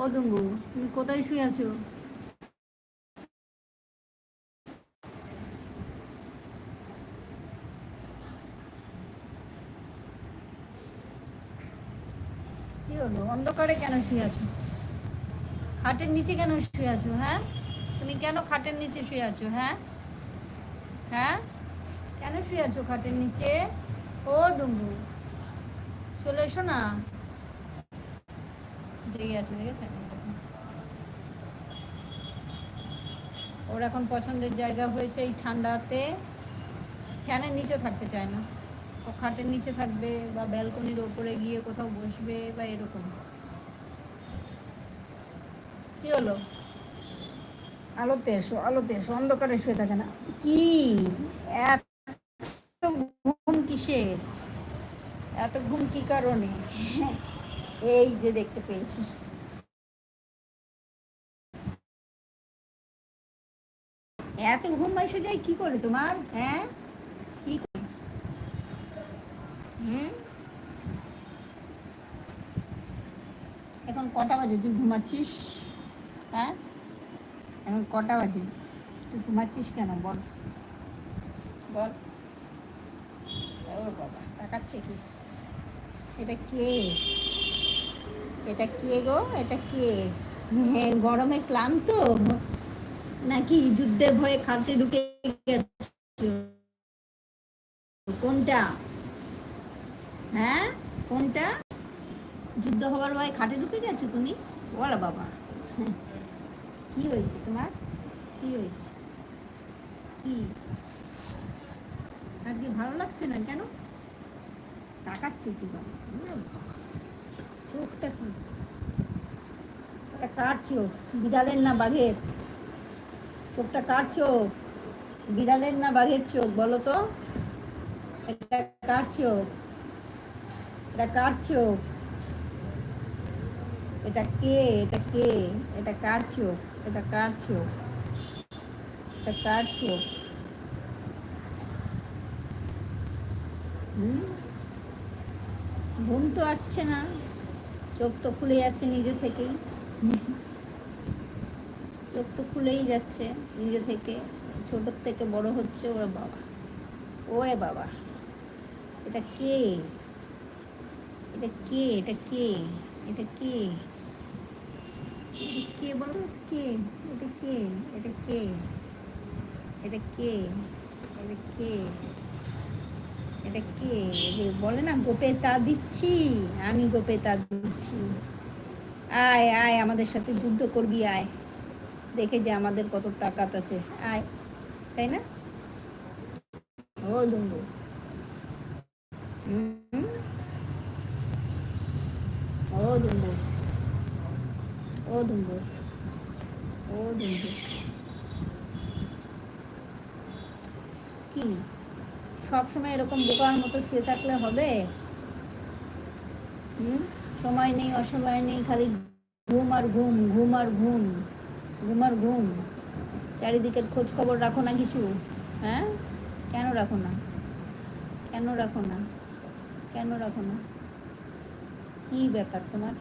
ও দুঙ্গু তুমি কোথায় শুয়ে আছো? কি হলো? অন্ধকারে কেন শুয়ে আছো? খাটের নিচে কেন শুয়ে আছো হ্যাঁ? তুমি কেন খাটের নিচে শুয়ে আছো হ্যাঁ? হ্যাঁ? কেন শুয়ে আছো খাটের নিচে? ও দুম্বু চলে এসো না। জেগে আছে দেখেছেন ওর এখন পছন্দের জায়গা হয়েছে এই ঠান্ডাতে। ফ্যানের নিচে থাকতে চায় না। ও খাটের নিচে থাকবে বা ব্যালকনির ওপরে গিয়ে কোথাও বসবে বা এরকম। কি হলো? আলোতে এসো আলোতে এসো অন্ধকারে শুয়ে থাকে না। কি? এত ঘুম কিসের? এত ঘুম কি কারণে? এই যে দেখতে পেয়েছি। এত ঘুম এসে যায় কি করে তোমার? হ্যাঁ? কি করে? হুম? এখন কটা বাজে? তুই ঘুমাচ্ছিস? হ্যাঁ? এখন কটা বাজে? তুই ঘুমাচ্ছিস কেন? বল। বল। ওর বাবা, তাকাচ্ছে কি? এটা কে? এটা কে গো? এটা কে? গরমে ক্লান্ত? নাকি যুদ্ধের ভয়ে খাটে ঢুকে কোনটা? হ্যাঁ? কোনটা? যুদ্ধ হবার ভয়ে খাটে ঢুকে গেছো তুমি? বলো বাবা। কি হয়েছে তোমার? কি হয়েছে? কি? আজকে ভালো লাগছে না কেন? তাকাচ্ছে কি বাবা। চোখটা কি? কার চোখ? বিড়ালের না বাঘের? চোখটা কার চোখ? বিড়ালের না বাঘের চোখ, বলো তো? এটা কার চোখ? এটা কার চোখ? এটা কে? এটা কে? এটা কার চোখ? এটা কার চোখ? এটা কার চোখ? ঘুম তো আসছে না। চোখ তো খুলে যাচ্ছে নিজে থেকেই। চোখ তো খুলেই যাচ্ছে নিজে থেকে। ছোটোর থেকে বড় হচ্ছে ওরে বাবা। ওরে বাবা, এটা কে? এটা কে? এটা কে? এটা কে? কে বলো কে? এটা কে? এটা কে? এটা কে? এটা কে? এটা কে? বলে না দিচ্ছি, আমি গোপে তা দিচ্ছি। আয় আয়, আমাদের সাথে যুদ্ধ করবি, আয়। দেখে যে আমাদের কত তাকাত আছে। আয়, তাই না? ও দুম্বু ও দুম্বু ও দুম্বু ও দুম্বু কি সবসময় এরকম বোকার মতো শুয়ে থাকলে হবে? হুম? সময় নেই, অসময় নেই, খালি ঘুম আর ঘুম ঘুম আর ঘুম ঘুম আর ঘুম। চারিদিকের খোঁজ খবর রাখো না কিছু? হ্যাঁ? কেন রাখো না? কেন রাখো না? কেন রাখো না? কি ব্যাপার তোমার?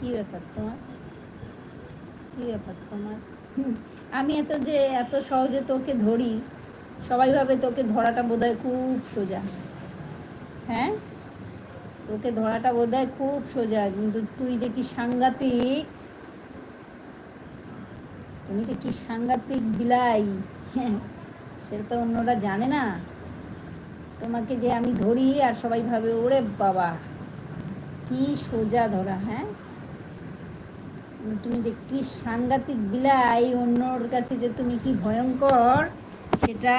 কি ব্যাপার তোমার? কি ব্যাপার তোমার? আমি এত যে এত সহজে তোকে ধরি সবাই ভাবে তোকে ধরাটা বোধহয় খুব সোজা। হ্যাঁ? তোকে ধরাটা বোধহয় খুব সোজা, কিন্তু তুই যে কি সাংঘাতিক? তুমি যে কি সাংঘাতিক বিলাই? হ্যাঁ সেটা তো অন্যরা জানে না। তোমাকে যে আমি ধরি আর সবাই ভাবে, ওরে বাবা, কি সোজা ধরা হ্যাঁ? তুমি যে কি সাংঘাতিক বিলাই, অন্যর কাছে যে তুমি কি ভয়ঙ্কর? সেটা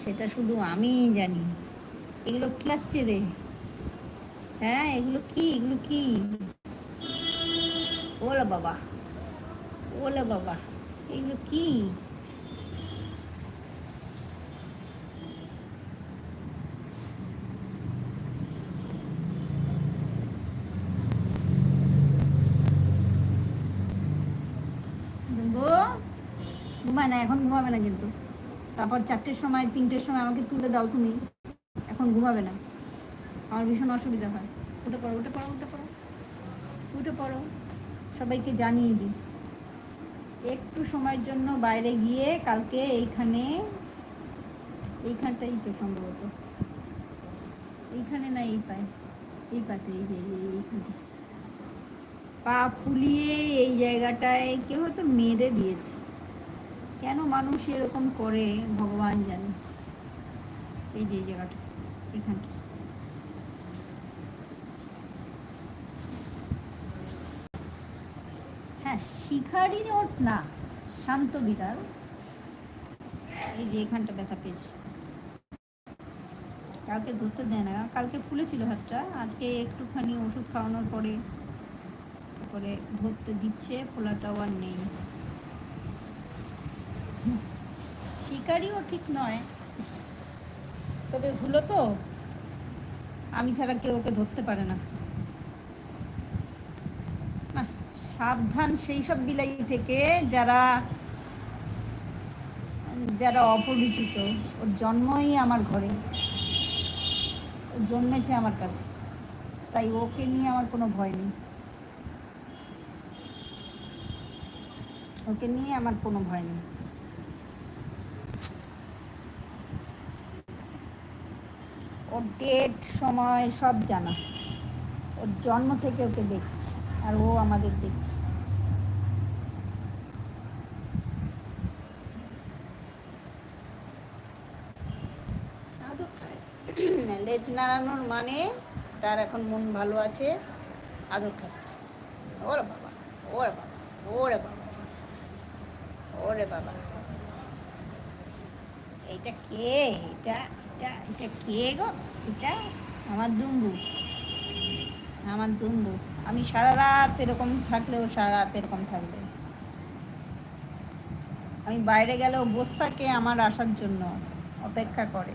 সেটা শুধু আমিই জানি। এগুলো কি আসছে রে? হ্যাঁ এগুলো কি? এগুলো কি? ওলা বাবা ওলা বাবা, এগুলো কি? ঘুমায় না, এখন ঘুমাবে না কিন্তু। তারপর চারটের সময়, তিনটের সময় আমাকে তুলে দাও তুমি, এখন ঘুমাবে না। আমার ভীষণ অসুবিধা হয়। উঠে পড়ো উঠে পড়ো উঠে পড়ো। উঠে পড়ো। সবাইকে জানিয়ে দিই। একটু সময়ের জন্য বাইরে গিয়ে কালকে এইখানে, এইখানটাই তো সম্ভবত। এইখানে না এই পায়, এই পাতে, এই এইখানে পা ফুলিয়ে এই জায়গাটায় কেউ হয়তো মেরে দিয়েছে। কেন মানুষ এরকম করে ভগবান জানে? এই যে জায়গাটা এখানটা হ্যাঁ শিখারি ওট না, শান্ত বিড়াল। এই যে এখানটা ব্যথা পেয়েছে। কালকে ধরতে দেয় না, কালকে ফুলেছিল হাতটা আজকে একটুখানি ওষুধ খাওয়ানোর পরে, তারপরে ধরতে দিচ্ছে, ফোলাটাও আর নেই। শিকারিও ঠিক নয়। তবে হলো তো। আমি ছাড়া কেউ ওকে ধরতে পারে না। সাবধান সেই সব বিলাই থেকে যারা যারা অপরিচিত ওর জন্মই আমার ঘরে। ও জন্মেছে আমার কাছে। তাই ওকে নিয়ে আমার কোনো ভয় নেই। ওকে নিয়ে আমার কোনো ভয় নেই। ওর ডেট সময় সব জানা। ওর জন্ম থেকে ওকে দেখছি, আর ও আমাদের দেখছে। লেজ নাড়ানোর মানে তার এখন মন ভালো আছে, আদর খাচ্ছে। ওরে বাবা ওরে বাবা ওরে বাবা ওরে বাবা। এটা কে? এটা এটা এটা কে গো? এটা আমার দুম্বু। আমার দুম্বু। আমি সারা রাত এরকম থাকলেও, সারা রাত এরকম থাকবে। আমি বাইরে গেলেও বসে থাকে আমার আসার জন্য, অপেক্ষা করে।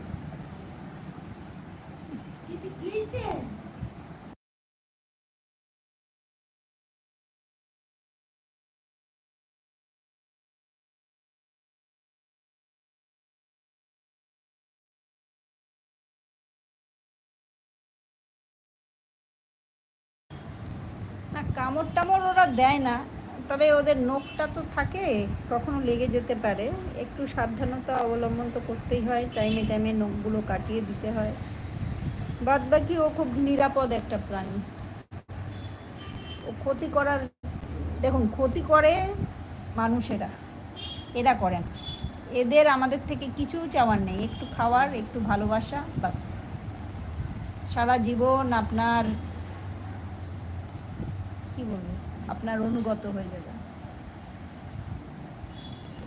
না কামড় টামড় ওরা দেয় না, তবে ওদের নখটা তো থাকে, কখনো লেগে যেতে পারে। একটু সাবধানতা অবলম্বন তো করতেই হয়, টাইমে টাইমে নখগুলো কাটিয়ে দিতে হয়। বাদ বাকি ও খুব নিরাপদ একটা প্রাণী। ও ক্ষতি করার, দেখুন, ক্ষতি করে মানুষেরা, এরা করে না। এদের আমাদের থেকে কিছু চাওয়ার নেই, একটু খাওয়ার, একটু ভালোবাসা, বাস। সারা জীবন আপনার কি বলব? আপনার অনুগত হয়ে যাবে।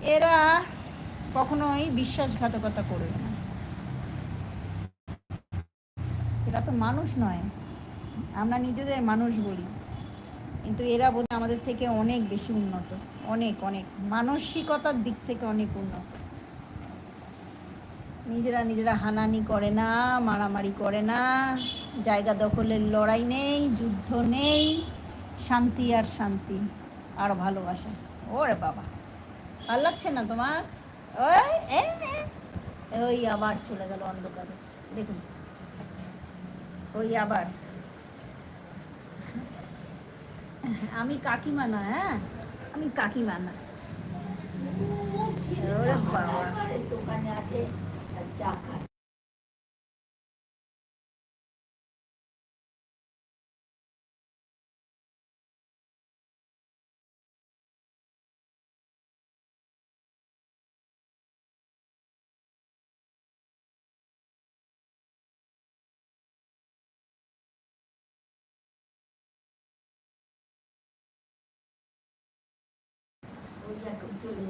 এরা কখনোই বিশ্বাসঘাতকতা করবে না। এরা তো মানুষ নয়। আমরা নিজেদের মানুষ বলি। কিন্তু এরা বোধ আমাদের থেকে অনেক বেশি উন্নত। অনেক অনেক। মানসিকতার দিক থেকে অনেক উন্নত। নিজেরা নিজেরা হানানি করে না, মারামারি করে না। জায়গা দখলের লড়াই নেই, যুদ্ধ নেই। শান্তি আর শান্তি, আর ভালোবাসা। ওরে বাবা ভালো লাগছে না তোমার? ওই ওই আবার চলে গেল অন্ধকারে, দেখুন। ওই আবার। আমি কাকিমা না হ্যাঁ? আমি কাকিমা না। ওরে বাবা। দোকানে আছে চা খায়। এখন চলে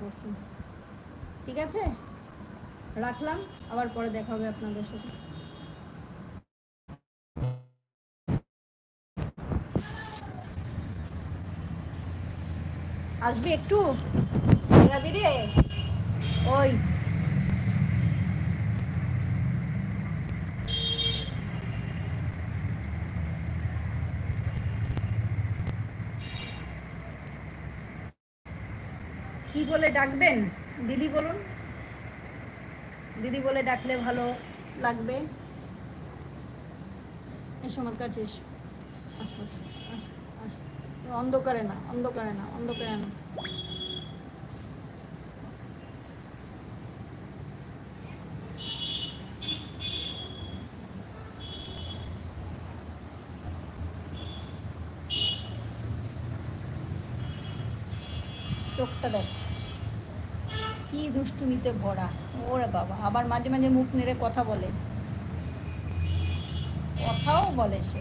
করছে না। ঠিক আছে রাখলাম আবার পরে দেখা হবে আপনাদের সাথে আসবে একটু লাগাবি ওই। কি বলে ডাকবেন? দিদি বলুন। দিদি বলে ডাকলে ভালো লাগবে। এসো আমার কাছে এসো। অন্ধকারে না অন্ধকারে না অন্ধকারে না। চোখটা দেখ। কি দুষ্টুমিতে ভরা। ওরে বাবা, আবার মাঝে মাঝে মুখ নেড়ে কথা বলে। কথাও বলে সে।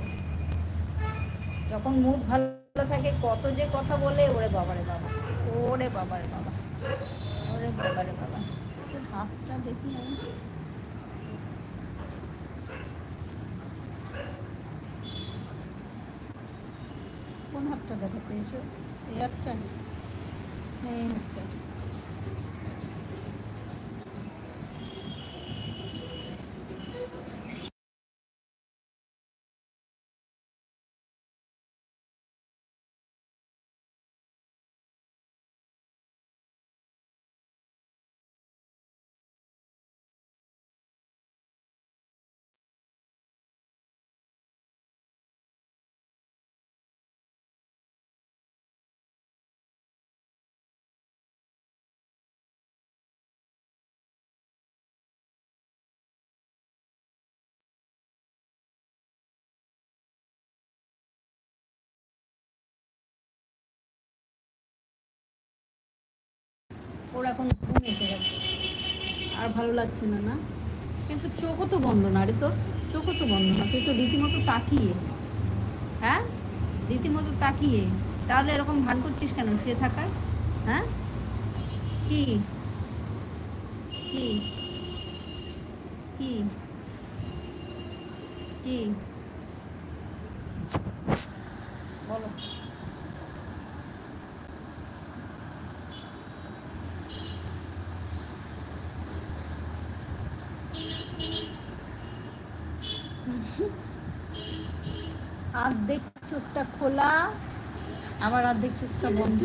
যখন মুড ভালো থাকে, কত যে কথা বলে, ওরে বাবারে বাবা। ওরে বাবারে বাবা। ওরে বাবারে বাবা। হাতটা দেখি কোন হাতটা দেখাতে এসো এই হাতটা? এই ওর এখন ঘুম এসে গেছে। আর ভালো লাগছে না না? কিন্তু চোখও তো বন্ধ না রে তোর। চোখও তো বন্ধ না। তুই তো রীতিমতো তাকিয়ে। হ্যাঁ? রীতিমতো তাকিয়ে। তাহলে এরকম ভান করছিস কেন? শুয়ে থাকার? হ্যাঁ? কি? কি? কি? কি? বলো। অর্ধেক চোখটা খোলা আবার আর্ধেক চোখটা বন্ধ।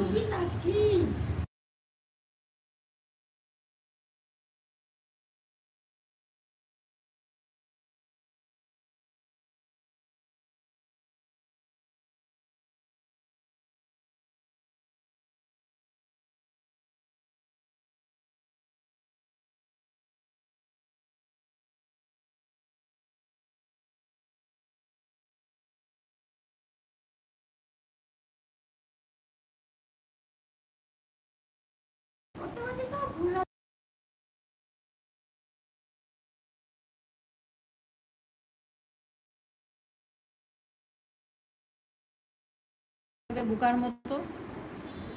বোকার মতো।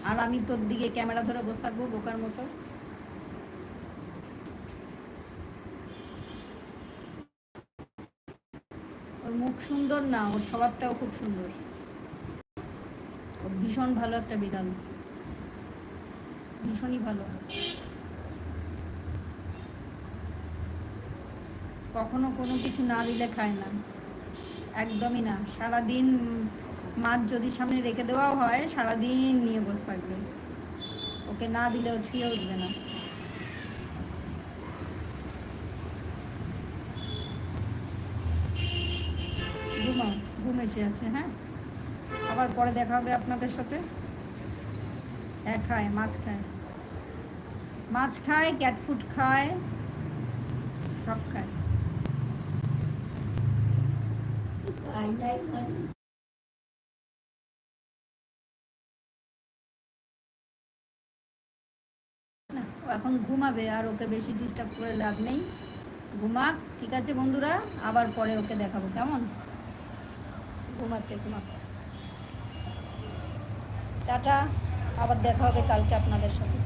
আর আমি তোর দিকে ক্যামেরা ধরে বসে থাকব বোকার মতো। ওর মুখ সুন্দর না, ওর স্বভাবটাও খুব সুন্দর। ভীষণ ভালো একটা বিড়াল। ভীষণই ভালো। কখনো কোনো কিছু না দিলে খায় না। একদমই না। সারাদিন মাছ যদি সামনে রেখে দেওয়াও হয়, সারাদিন নিয়ে বসে থাকবে। ওকে না দিলে ও ছুঁয়ে উঠবে না। ঘুমাও। ঘুম এসে আছে হ্যাঁ? আবার পরে দেখা হবে আপনাদের সাথে। হ্যাঁ খায় মাছ খায়। মাছ খায় ক্যাট ফুড খায় সব খায়। এখন ঘুমাবে আর ওকে বেশি ডিস্টার্ব করে লাভ নেই। ঘুমাক ঠিক আছে বন্ধুরা? আবার পরে ওকে দেখাবো কেমন? ঘুমাচ্ছে ঘুমাক। টাটা। আবার দেখা হবে কালকে আপনাদের সাথে।